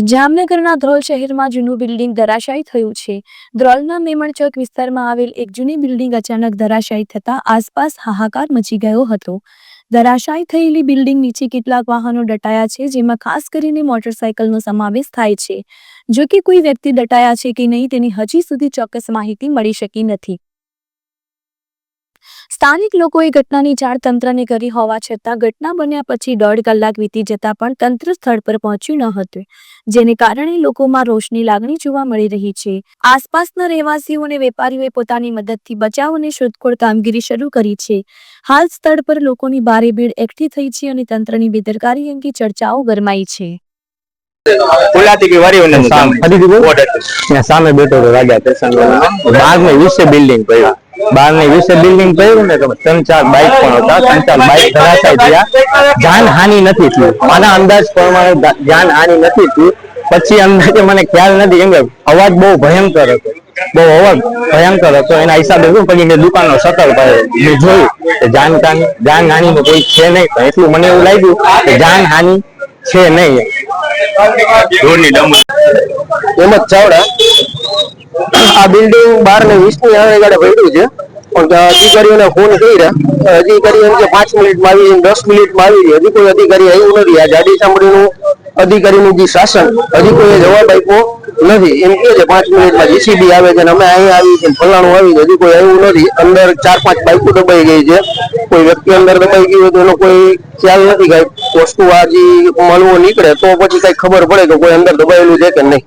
જામનગરના ધ્રોલ શહેરમાં જૂનું બિલ્ડિંગ ધરાશાયી થયું છે. ધ્રોલના મેમણચોક વિસ્તારમાં આવેલ એક જૂની બિલ્ડિંગ અચાનક ધરાશાયી થતા આસપાસ હાહાકાર મચી ગયો હતો. ધરાશાયી થયેલી બિલ્ડિંગ નીચે કેટલાક વાહનો દટાયા છે, જેમાં ખાસ કરીને મોટરસાયકલનો સમાવેશ થાય છે. જો કે કોઈ વ્યક્તિ દટાયા છે કે નહીં તેની હજી સુધી ચોક્કસ માહિતી મળી શકી નથી. સ્થાનિક લોકોએ ઘટનાની જાણ તંત્રને કરી હોવા છતાં ઘટના બન્યા પછી દોઢ કલાક વીતી જતા પણ તંત્ર સ્થળ પર પહોંચ્યું ન હતું જેને કારણે લોકોમાં રોષની લાગણી જોવા મળી રહી છે. આસપાસના રહેવાસીઓ અને વેપારીઓએ પોતાની મદદથી બચાવ અને શોધખોળ કામગીરી શરૂ કરી છે. હાલ સ્થળ પર લોકોની ભારે ભીડ એકઠી થઈ છે અને તંત્રની બેદરકારી અંગે ચર્ચાઓ ગરમાઈ છે. સામે. બેઠો રાજા બિલ્ડિંગ પડ્યું. બારની વીસે બિલ્ડિંગ પડ્યું ને તો ત્રણ ચાર બાઇક પણ હતા ત્રણ ચાર બાઇક ધરાશાય થયા. જાન હાનિ નથી થયું. મારા અંદાજ પ્રમાણે જાન હાનિ નથી થયું. પછી અંદાજે મને ખ્યાલ નથી કેમ કે અવાજ બહુ ભયંકર હતો. બહુ અવાજ ભયંકર હતો. એના હિસાબે શું પછી મેં દુકાનનો શટર મેં જોયું કે જાન કાન જાન હાનિ કોઈ છે નહીં. પણ એટલું મને એવું લાગ્યું કે જાન હાનિ છે નહીં. એમ જ ચાવડા. આ બિલ્ડિંગ બાર ને વીસની આગળ પડ્યું છે. પણ અધિકારીઓને ફોન કર્યા. અધિકારી એમ કે પાંચ મિનિટમાં આવી દસ મિનિટમાં આવી જાય હજી કોઈ અધિકારી આવ્યું નથી. આ જાડી ચામડીનું અધિકારીનું જે શાસન, હજી કોઈ જવાબ આપ્યો નથી. એમ કે છે પાંચ મિનિટમાં જીસીબી આવે છે અમે અહીંયા આવી છે ફલાણું આવી હજી કોઈ આવ્યું નથી. અંદર ચાર પાંચ બાઈકો દબાઈ ગઈ છે. કોઈ વ્યક્તિ અંદર દબાઈ ગયું હોય તો એનો કોઈ ખ્યાલ નથી કઈ. વસ્તુ આ જે મળવો નીકળે તો પછી કઈ ખબર પડે કે કોઈ અંદર દબાયેલું છે કે નહીં.